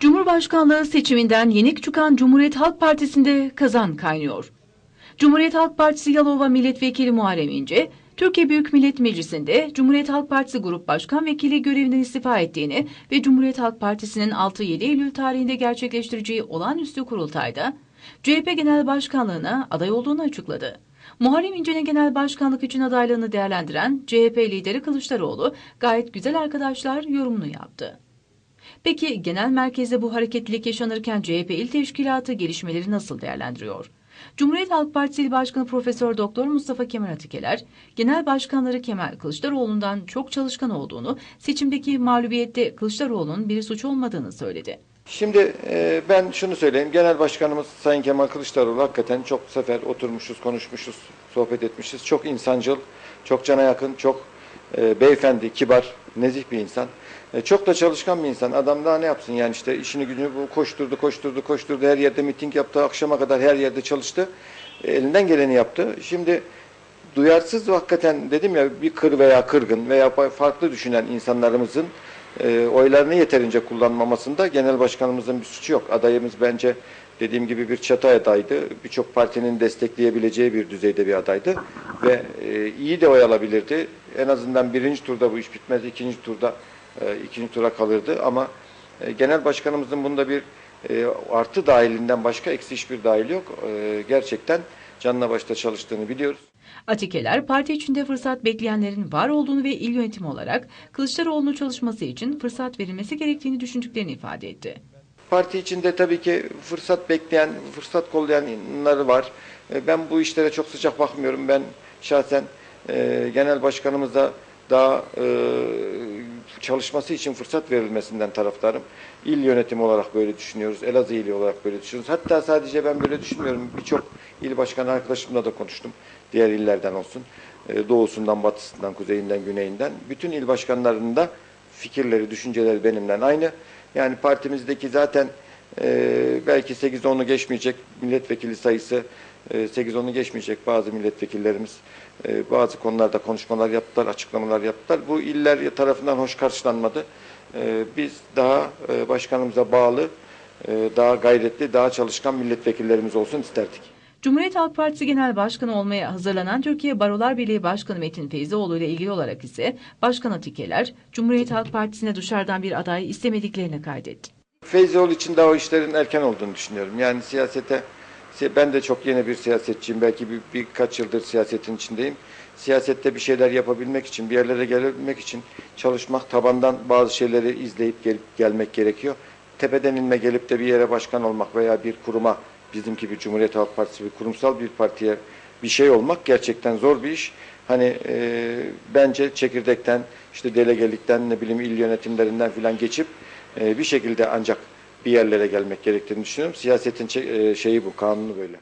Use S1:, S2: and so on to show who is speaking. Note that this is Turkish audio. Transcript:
S1: Cumhurbaşkanlığı seçiminden yenik çıkan Cumhuriyet Halk Partisi'nde kazan kaynıyor. Cumhuriyet Halk Partisi Yalova Milletvekili Muharrem İnce, Türkiye Büyük Millet Meclisi'nde Cumhuriyet Halk Partisi Grup Başkan Vekili görevinden istifa ettiğini ve Cumhuriyet Halk Partisi'nin 6-7 Eylül tarihinde gerçekleştireceği olağanüstü kurultayda CHP Genel Başkanlığına aday olduğunu açıkladı. Muharrem İnce'nin genel başkanlık için adaylığını değerlendiren CHP lideri Kılıçdaroğlu gayet güzel arkadaşlar yorumunu yaptı. Peki genel merkezde bu hareketlilik yaşanırken CHP il teşkilatı gelişmeleri nasıl değerlendiriyor? Cumhuriyet Halk Partisi İl Başkanı Profesör Doktor Mustafa Kemal Atikeler, genel başkanları Kemal Kılıçdaroğlu'ndan çok çalışkan olduğunu, seçimdeki mağlubiyette Kılıçdaroğlu'nun bir suç olmadığını söyledi.
S2: Şimdi e, ben şunu söyleyeyim. Genel Başkanımız Sayın Kemal Kılıçdaroğlu hakikaten çok sefer oturmuşuz, konuşmuşuz, sohbet etmişiz. Çok insancıl, çok cana yakın, çok e, beyefendi, kibar, nezih bir insan. E, çok da çalışkan bir insan. Adam daha ne yapsın yani işte işini gücünü koşturdu, koşturdu, koşturdu. Her yerde miting yaptı, akşama kadar her yerde çalıştı. E, elinden geleni yaptı. Şimdi duyarsız hakikaten dedim ya bir kır veya kırgın veya farklı düşünen insanlarımızın e, oylarını yeterince kullanmamasında genel başkanımızın bir suçu yok. Adayımız bence dediğim gibi bir çatı adaydı. Birçok partinin destekleyebileceği bir düzeyde bir adaydı. Ve e, iyi de oy alabilirdi. En azından birinci turda bu iş bitmez, ikinci turda e, ikinci tura kalırdı. Ama e, genel başkanımızın bunda bir artı dahilinden başka eksi hiçbir dahil yok. Gerçekten canla başta çalıştığını biliyoruz.
S1: Atikeler parti içinde fırsat bekleyenlerin var olduğunu ve il yönetimi olarak Kılıçdaroğlu'nun çalışması için fırsat verilmesi gerektiğini düşündüklerini ifade etti.
S2: Parti içinde tabii ki fırsat bekleyen, fırsat kollayanlar var. E, Ben bu işlere çok sıcak bakmıyorum. Ben şahsen e, genel başkanımıza daha e, çalışması için fırsat verilmesinden taraftarım. İl yönetimi olarak böyle düşünüyoruz. Elazığ ili olarak böyle düşünüyoruz. Hatta sadece ben böyle düşünmüyorum. Birçok il başkanı arkadaşımla da konuştum. Diğer illerden olsun. E, doğusundan, batısından, kuzeyinden, güneyinden. Bütün il başkanlarının da fikirleri, düşünceleri benimle aynı. Yani partimizdeki zaten e, belki 8-10'u geçmeyecek milletvekili sayısı e, 8-10'u geçmeyecek bazı milletvekillerimiz e, bazı konularda konuşmalar yaptılar, açıklamalar yaptılar. Bu iller tarafından hoş karşılanmadı. E, biz daha e, başkanımıza bağlı, e, daha gayretli, daha çalışkan milletvekillerimiz olsun isterdik.
S1: Cumhuriyet Halk Partisi Genel Başkanı olmaya hazırlanan Türkiye Barolar Birliği Başkanı Metin Feyzioğlu ile ilgili olarak ise Başkan Atikeler, Cumhuriyet Halk Partisi'ne dışarıdan bir aday istemediklerini kaydetti.
S2: Feyzioğlu için daha o işlerin erken olduğunu düşünüyorum. Yani siyasete, ben de çok yeni bir siyasetçiyim. Belki bir, birkaç yıldır siyasetin içindeyim. Siyasette bir şeyler yapabilmek için, bir yerlere gelebilmek için çalışmak, tabandan bazı şeyleri izleyip gelip gelmek gerekiyor. Tepeden inme gelip de bir yere başkan olmak veya bir kuruma, bizimki bir Cumhuriyet Halk Partisi, bir kurumsal bir partiye bir şey olmak gerçekten zor bir iş. Hani e, bence çekirdekten, işte delegelikten, ne bileyim il yönetimlerinden filan geçip e, bir şekilde ancak bir yerlere gelmek gerektiğini düşünüyorum. Siyasetin şeyi bu, kanunu böyle.